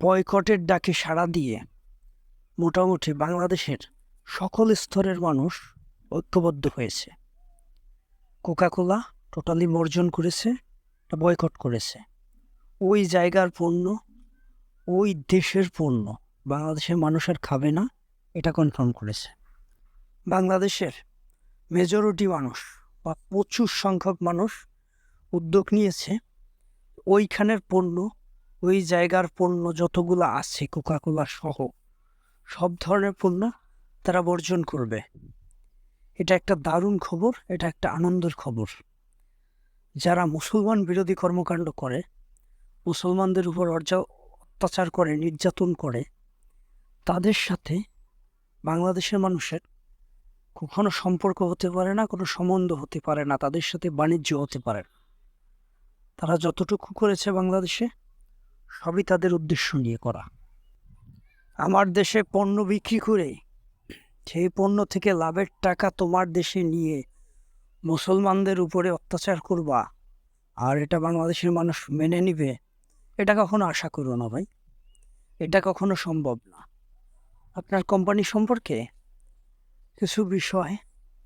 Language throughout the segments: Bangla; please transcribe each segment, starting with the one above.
বয়কটের ডাকে সাড়া দিয়ে মোটামুটি বাংলাদেশের সকল স্তরের মানুষ ঐক্যবদ্ধ হয়েছে। কোকাকোলা টোটালি বর্জন করেছে বয়কট করেছে। ওই জায়গার পণ্য, ওই দেশের পণ্য বাংলাদেশের মানুষ আর খাবে না, এটা কনফার্ম করেছে। বাংলাদেশের মেজরিটি মানুষ বা প্রচুর সংখ্যক মানুষ উদ্যোগ নিয়েছে ওইখানের পণ্য ওই জায়গার পণ্য যতগুলো আছে কোকাকোলা সহ, সব ধরনের পণ্য তারা বর্জন করবে। এটা একটা দারুণ খবর, এটা একটা আনন্দের খবর। যারা মুসলমান বিরোধী কর্মকাণ্ড করে, মুসলমানদের উপর অর্জা অত্যাচার করে, নির্যাতন করে, তাদের সাথে বাংলাদেশের মানুষের কখনো সম্পর্ক হতে পারে না, কোনো সম্বন্ধ হতে পারে না, তাদের সাথে বাণিজ্য হতে পারে না। তারা যতটুকু করেছে বাংলাদেশে সবই তাদের উদ্দেশ্য নিয়ে করা। আমার দেশে পণ্য বিক্রি করে সেই পণ্য থেকে লাভের টাকা তোমার দেশে নিয়ে মুসলমানদের উপরে অত্যাচার করবা, আর এটা বাংলাদেশের মানুষ মেনে নিবে, এটা কখনো আশা করো না ভাই। এটা কখনো সম্ভব না। আপনার কোম্পানি সম্পর্কে কিছু বিষয়,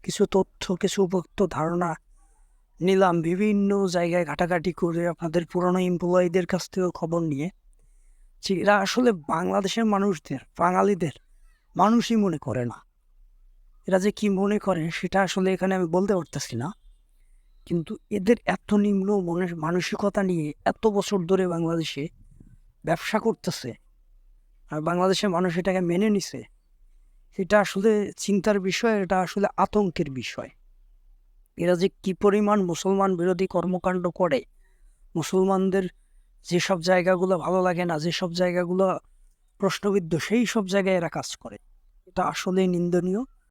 কিছু তথ্য, কিছু উপযুক্ত ধারণা নিলাম বিভিন্ন জায়গায় ঘাটাঘাটি করে আপনাদের পুরনো এমপ্লয়ীদের কাছ থেকেও খবর নিয়ে। যে এরা আসলে বাংলাদেশের মানুষদের, বাঙালিদের মানুষই মনে করে না। এরা যে কি মনে করে সেটা আসলে এখানে আমি বলতে পারতেছি না। কিন্তু এদের এত নিম্ন মনের মানসিকতা নিয়ে এত বছর ধরে বাংলাদেশে ব্যবসা করতেছে আর বাংলাদেশের মানুষ এটাকে মেনে নিছে, এটা আসলে চিন্তার বিষয়, এটা আসলে আতঙ্কের বিষয়। এরা যে কী পরিমাণ মুসলমান বিরোধী কর্মকাণ্ড করে? মুসলমানদের যেসব জায়গাগুলো ভালো লাগে না, যেসব জায়গাগুলো প্রশ্নবিদ্ধ, সেই সব জায়গায় এরা কাজ করে। এটা আসলেই নিন্দনীয়।